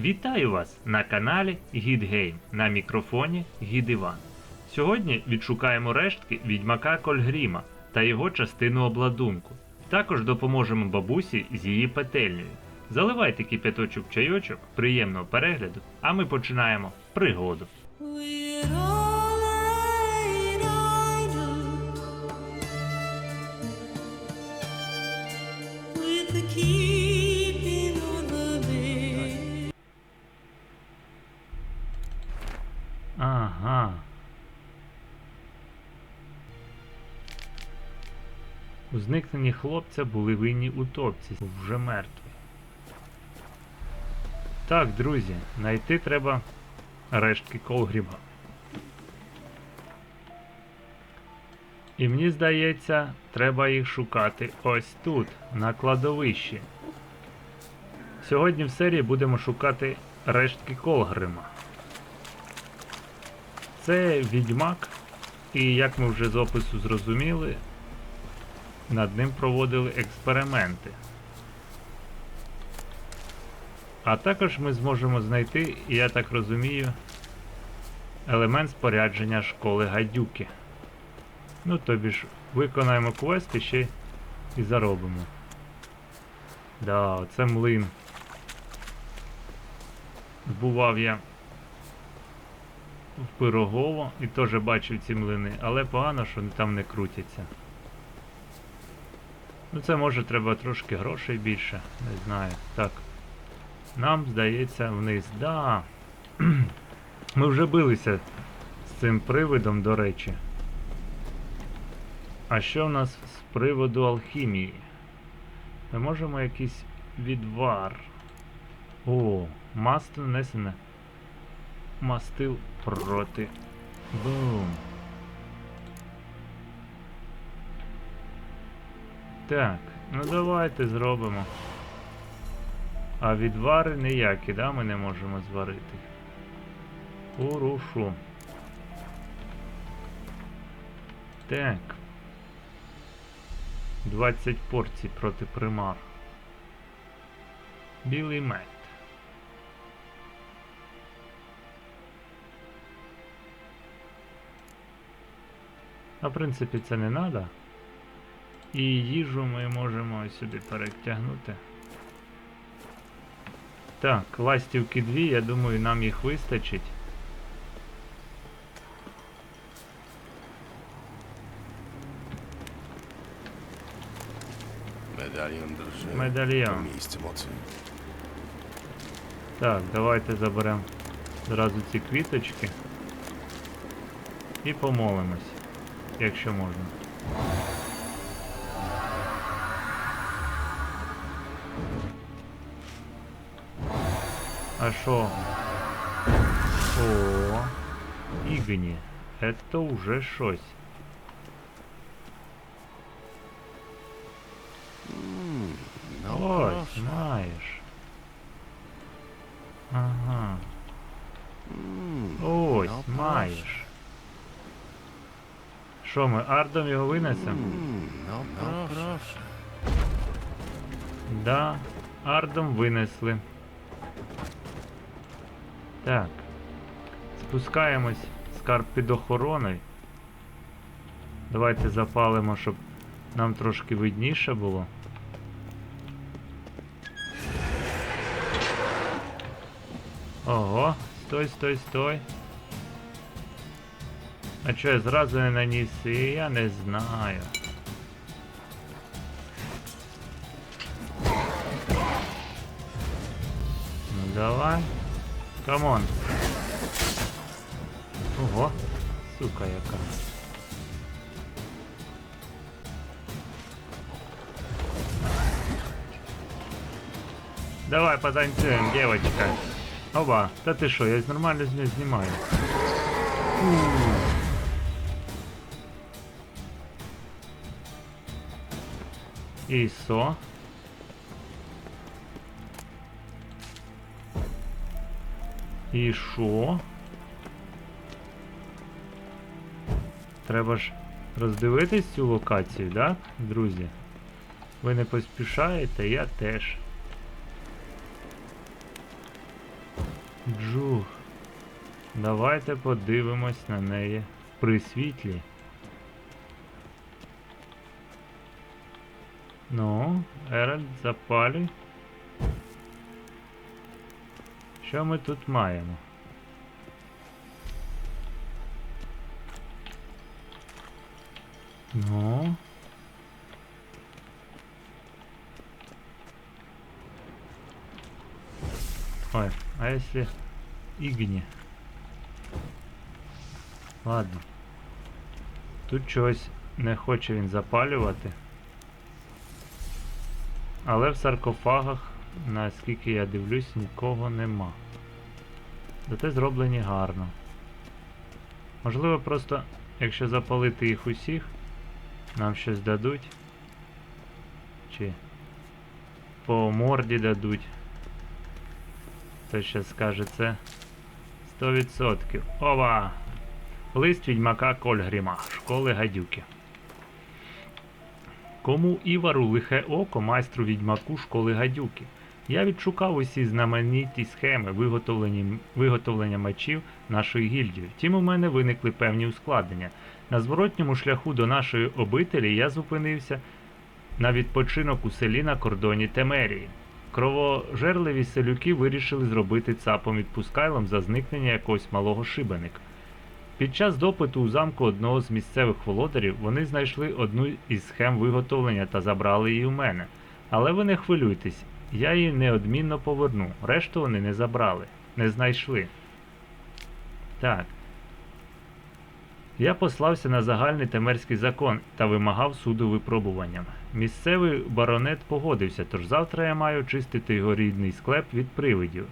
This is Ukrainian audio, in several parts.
Вітаю вас на каналі Гід Гейм на мікрофоні Гід Іван. Сьогодні відшукаємо рештки відьмака Кольгріма та його частину обладунку. Також допоможемо бабусі з її петельнею. Заливайте кипяточок чайочок, приємного перегляду, а ми починаємо пригоду. У зникненні хлопця були винні утопці, вже мертвий. Так, друзі, знайти треба рештки Колгріба. І мені здається, треба їх шукати ось тут, на кладовищі. Сьогодні в серії будемо шукати рештки Колгрима. Це відьмак, і як ми вже з опису зрозуміли, над ним проводили експерименти. А також ми зможемо знайти, я так розумію, елемент спорядження школи гадюки. Ну, тобі ж, виконаємо квест і ще і заробимо. Да, це млин. Бував я в Пирогово і теж бачив ці млини, але погано, що там не крутяться. Ну це може треба трошки грошей більше, не знаю. Так. Нам здається вниз. Да. Ми вже билися з цим привидом, до речі. А що в нас з приводу алхімії? Ми можемо якийсь відвар. О, масло несене. Мастил проти. Бум. Так, ну давайте зробимо. А відвари ніякі, да, ми не можемо зварити. Хорошо. Так. 20 порцій проти примар. Білий мед. А в принципі це не треба. І їжу ми можемо сюди перетягнути. Так, ластівки дві, я думаю, нам їх вистачить. Drży. Medalion. To miejsce mocy. Так, давайте заберемо зразу ці квіточки. І помолимось, якщо можна. А що? О, Ігні. Это уже щось. No Ось, proszę. знаєш. Ага. Ось, no маєш. Що ми, ардом його винесемо? Mm, no, no. Да, ардом винесли. Так. Спускаємось. Скарб під охороною. Давайте запалимо, щоб нам трошки видніше було. Ого, стой, стой, стой. А чого я зразу не наніс? Я не знаю. Ну давай. Камон. Ого, сука яка. Давай потанцуем, девочка. Оба, та ти що, я нормально з нею знімаю. І со? І що? Треба ж роздивитись цю локацію, так, друзі? Ви не поспішаєте, я теж. Джух. Давайте подивимось на неї при світлі. Ну, Еральд, запалюй. Що ми тут маємо? Ну. Ой, а если Игни? Ладно. Тут чогось не хоче він запалювати. Але в саркофагах, наскільки я дивлюсь, нікого нема. Зате зроблені гарно. Можливо, просто, якщо запалити їх усіх, нам щось дадуть. Чи по морді дадуть. Хто ще скаже це? 100%. Ова! Лист відьмака Кольгріма, школи гадюки. Кому Івару лихе око, майстру відьмаку школи гадюки. Я відшукав усі знамениті схеми виготовлення, виготовлення мечів нашої гільдії. Втім, у мене виникли певні ускладнення. На зворотньому шляху до нашої обителі я зупинився на відпочинок у селі на кордоні Темерії. Кровожерливі селюки вирішили зробити цапом відпускайлом за зникнення якогось малого шибеника. Під час допиту у замку одного з місцевих володарів вони знайшли одну із схем виготовлення та забрали її у мене. Але ви не хвилюйтесь, я її неодмінно поверну. Решту вони не забрали, не знайшли. Так. Я послався на загальний темерський закон та вимагав суду випробуванням. Місцевий баронет погодився, тож завтра я маю чистити його рідний склеп від привидів.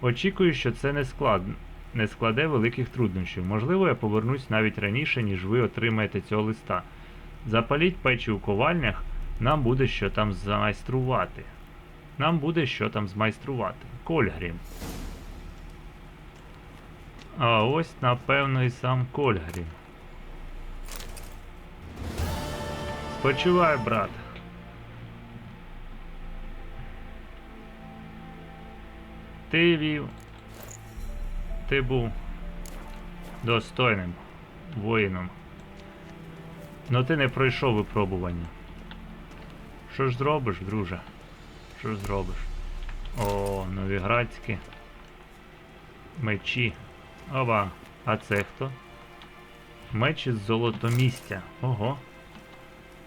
Очікую, що це не складно. Не складе великих труднощів. Можливо, я повернусь навіть раніше, ніж ви отримаєте цього листа. Запаліть печі у ковальнях, нам буде що там змайструвати. Нам буде що там змайструвати. Кольгрім. А ось, напевно, і сам Кольгрім. Спочивай, брат. Ти вів. Ти був достойним воїном. Но ти не пройшов випробування. Що ж зробиш, друже? Що зробиш? О, новіградські мечі. Ова, а це хто? Меч із золотомістя. Ого.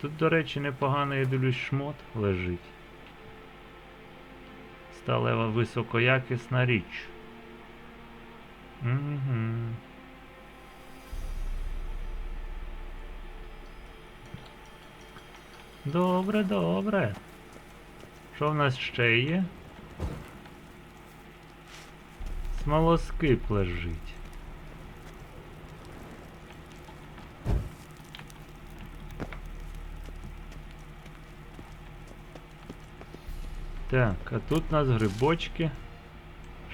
Тут, до речі, непоганий я дивлюсь шмот лежить. Сталева високоякісна річ. Угу. Добре, добре. Що в нас ще є? Смолоскип лежить. Так, а тут у нас грибочки,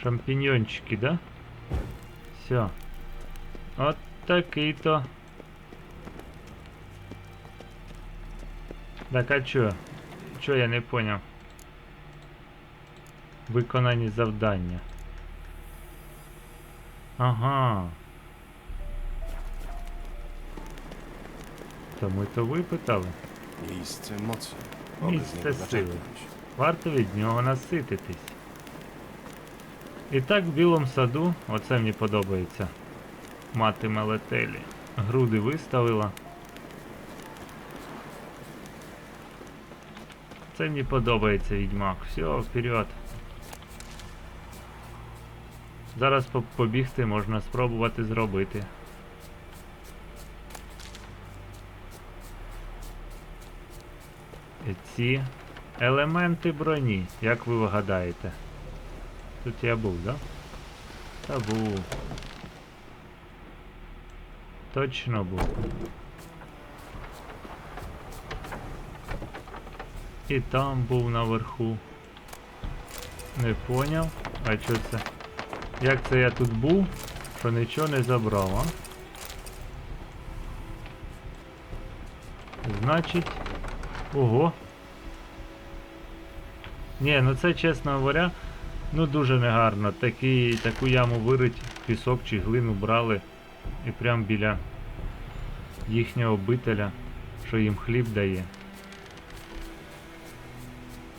шампіньончики, да? Все. От такий-то. Так, а чо? Чо я не поняв? Виконані завдання. Ага. То ми то випитали. Miejsce niego siły. zaczerpnąć. Варто від нього насититись. І так в білому саду, оце мені подобається. Мати мелетелі. Груди виставила. Це мені подобається відьмак. Все, вперед. Зараз побігти можна спробувати зробити. І ці елементи броні, як ви вгадаєте? Тут я був, да? Та був. Точно був. І там був наверху. Не поняв. А що це? Як це я тут був, що нічого не забрав, а? Значить. Ого. Ні, ну це чесно говоря, Ну дуже негарно. Такі, таку яму вирить, пісок чи глину брали і прям біля їхнього обителя, що їм хліб дає.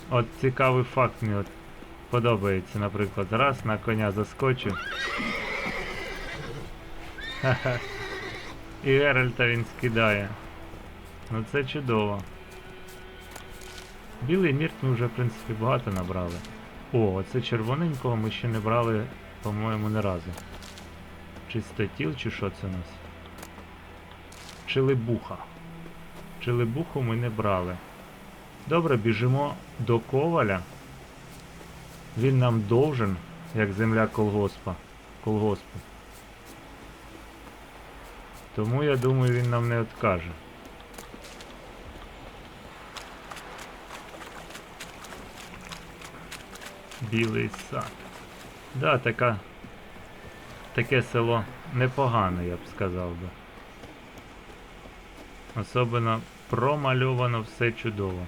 От цікавий факт мені от подобається, наприклад, раз на коня заскочив. Ха-ха. І Геральта він скидає. Ну це чудово. Білий мірт ми вже, в принципі, багато набрали. О, оце червоненького ми ще не брали, по-моєму, не разу. Чистотіл чи що це у нас? Челебуха. Челебуху ми не брали. Добре, біжимо до коваля. Він нам должен, як земля колгоспа. Колгоспу. Тому я думаю, він нам не откаже. Білий сад. Да, така. Таке село непогане, я б сказав би. Особливо промальовано все чудово.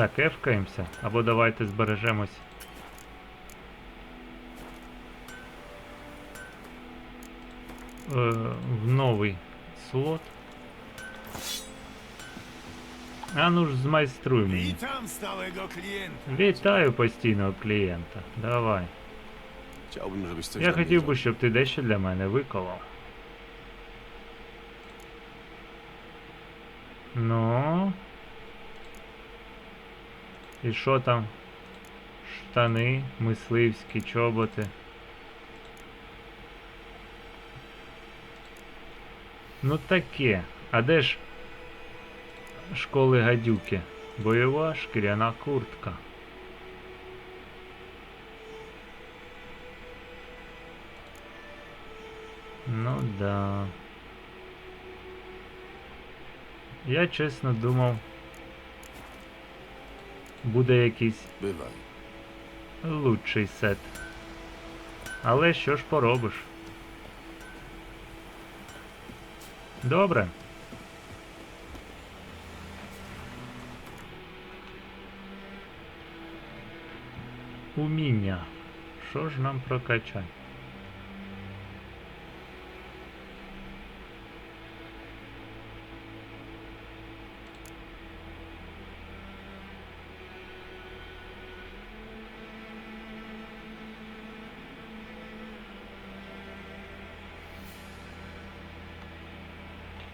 Так, ефкаємося, або давайте збережемось. Е, в новий слот. А ну ж змайструй мені. Вітаю постійного клієнта. Давай. Я хотів би, щоб ти дещо для мене виколов. Ну. І що там? Штани, мисливські, чоботи. Ну таке. А де ж школи гадюки? Бойова шкіряна куртка. Ну да. Я чесно думав. Буде якийсь лучший сет. Але що ж поробиш? Добре. Уміння. Що ж нам прокачати?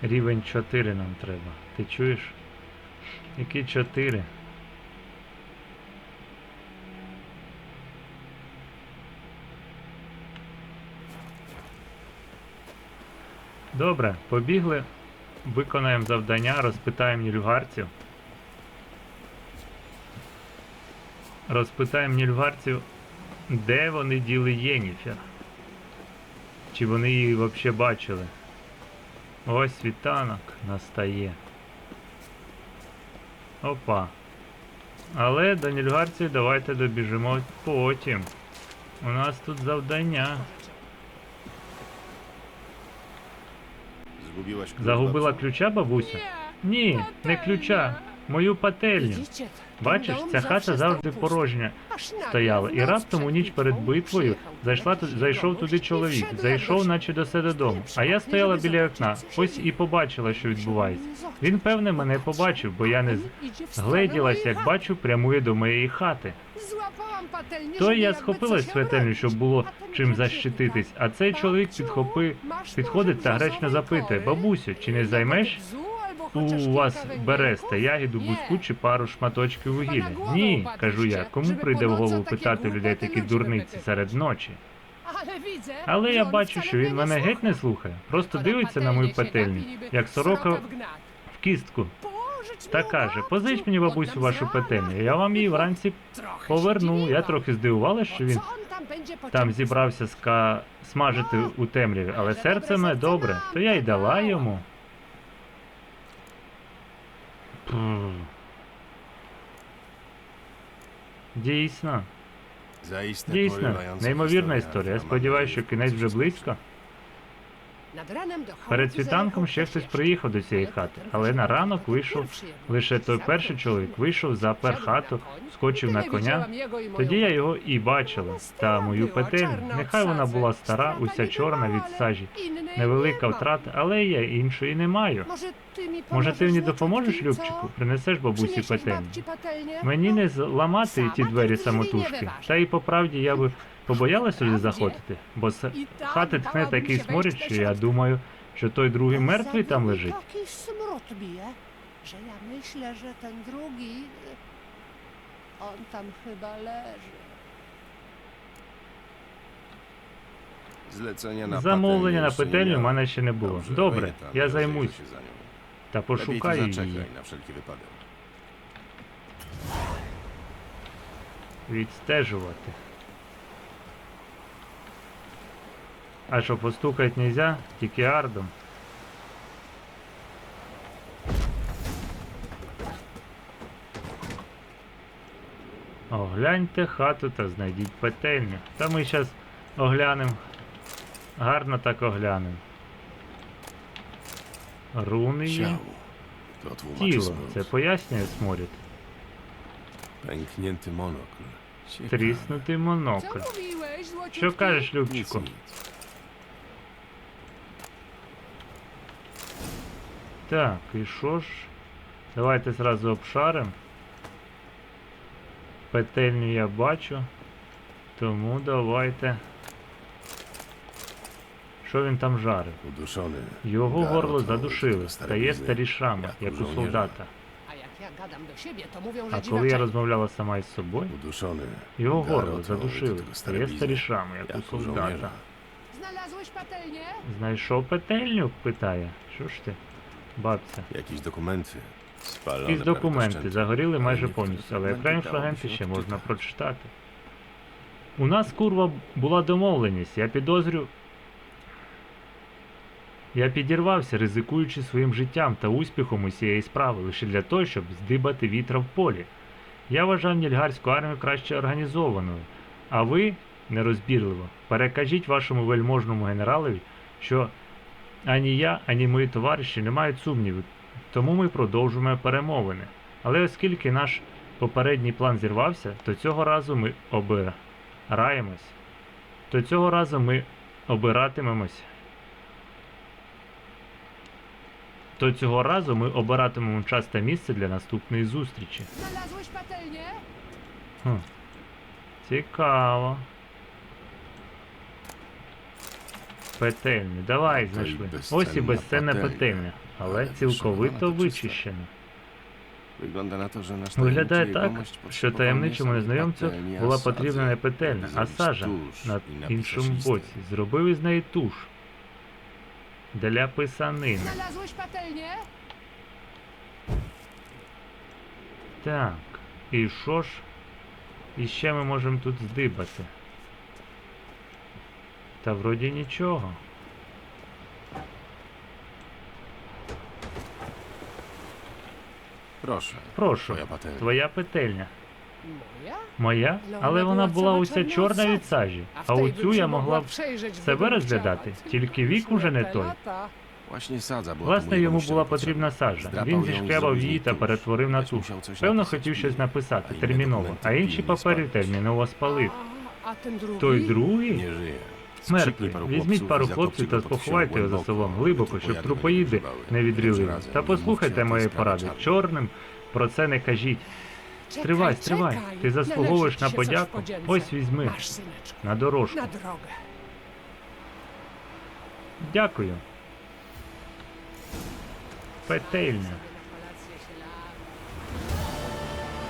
Рівень 4 нам треба. Ти чуєш? Які 4? Добре, побігли. Виконаємо завдання, розпитаємо нільгарців. Розпитаємо нільгарців, де вони діли Єніфер. Чи вони її взагалі бачили? Ось світанок настає. Опа. Але до нільгарців давайте добіжимо потім. У нас тут завдання. Загубила ключа бабуся? Ні, не ключа. Мою пательню. Бачиш, ця хата завжди порожня. стояла. І раптом у ніч перед битвою зайшла зайшов туди чоловік, зайшов, наче до себе додому. А я стояла біля окна, ось і побачила, що відбувається. Він, певне, мене побачив, бо я не згледілась, як бачу, прямує до моєї хати. То я схопилась светельню, щоб було чим защититись, а цей чоловік підхопи, підходить та гречно запитує, бабусю, чи не займеш у вас бересте ягіду, бузку чи пару шматочків вугілля? Ні, кажу я. Кому прийде в голову питати людей такі дурниці серед ночі? Але я бачу, що він мене геть не слухає. Просто дивиться на мою пательню, як сорока в кістку. Та каже, позич мені бабусю вашу пательню, я вам її вранці поверну. Я трохи здивувалася, що він там зібрався ска... смажити у темряві, але серце мене добре, то я й дала йому. Дійсно, дійсно, неймовірна історія. Я сподіваюся, що кінець вже близько. Перед світанком ще хтось приїхав до цієї хати, але на ранок вийшов лише той перший чоловік, вийшов, запер хату, скочив на коня. Тоді я його і бачила, та мою петельню. Нехай вона була стара, уся чорна від сажі. Невелика втрата, але я іншої не маю. Може, ти мені допоможеш, Любчику? Принесеш бабусі петельню. Мені не зламати ті двері самотужки. Та й по правді я би побоялася сюди заходити, бо з там хати тхне такий сморід, що я думаю, що той другий мертвий там лежить. Że ja myślę, że ten drugi, on chyba leży. Zlecenia na Замовлення на петельню в мене ще не було. Добре, я займусь та пошукаю її. Відстежувати. А що постукати нельзя, тільки ардом. Огляньте хату та знайдіть петельню. Та ми зараз оглянемо. Гарно так оглянемо. Руни є. Тіло. Це пояснює сморід. Тріснутий монокль. Що кажеш, Любчику? Так, і що ж? Давайте зразу обшарим. Петельню я бачу. Тому давайте. Що він там жарив? Його горло задушили, стає wizy. старі шрами, як у солдата. А коли я розмовляла сама із собою, його горло задушили, стає wizy. старі шрами, як у солдата. Знайшов петельню? питає. Що ж ти, бабця? Dokumenty. Spalone Якісь документи загоріли майже повністю, але окремі фрагменти ще можна прочитати. У нас, курва, була домовленість. Я підозрю. Я підірвався, ризикуючи своїм життям та успіхом усієї справи, лише для того, щоб здибати вітра в полі. Я вважав нільгарську армію краще організованою. А ви, нерозбірливо, перекажіть вашому вельможному генералові, що ані я, ані мої товариші не мають сумнівів, тому ми продовжуємо перемовини. Але оскільки наш попередній план зірвався, то цього разу ми обираємось. То цього разу ми обиратимемось. То цього разу ми обиратимемо час та місце для наступної зустрічі. Хм. Цікаво. Петельня. Давай знайшли. Ось і пательня. петельня, але цілковито вичищена. Виглядає так, що таємничому незнайомцю була потрібна не петельня, а сажа на іншому боці. Зробив із неї туш. Для писанини. Так. І що ж? І ще ми можемо тут здибати. Та вроді нічого. Proszę. Прошу, Твоя пательня. твоя петельня. Моя, Але вона була уся чорна від сажі, а оцю я могла б себе розглядати, тільки вік уже не той. Власне, йому була потрібна сажа. Він зішкрябав її та перетворив на туш. Певно, хотів щось написати терміново, а інші папери терміново спалив. Той другий Paru Візьміть пару хлопців та поховайте його за селом глибоко, щоб трупоїди не відрили. Іншим разом Та послухайте мої поради. Чорним про це не кажіть. Стривай, стривай. Ти заслуговуєш на подяку. Ось візьми на дорожку. Дякую. Петельня.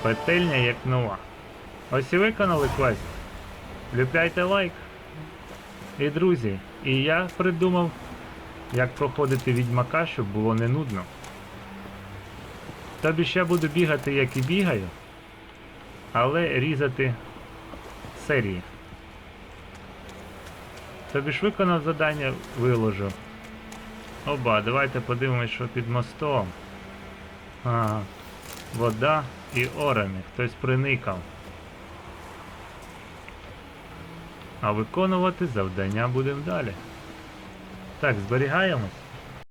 Петельня як нова. Ось і виконали квест. Влюбляйте лайк. І друзі, і я придумав, як проходити відьмака, щоб було не нудно. Тобі ще буду бігати, як і бігаю, але різати серії. Тобі ж виконав завдання, виложу. Оба, давайте подивимось, що під мостом. Ага. Вода і орени. Хтось приникав. А виконувати завдання будемо далі. Так, зберігаємось.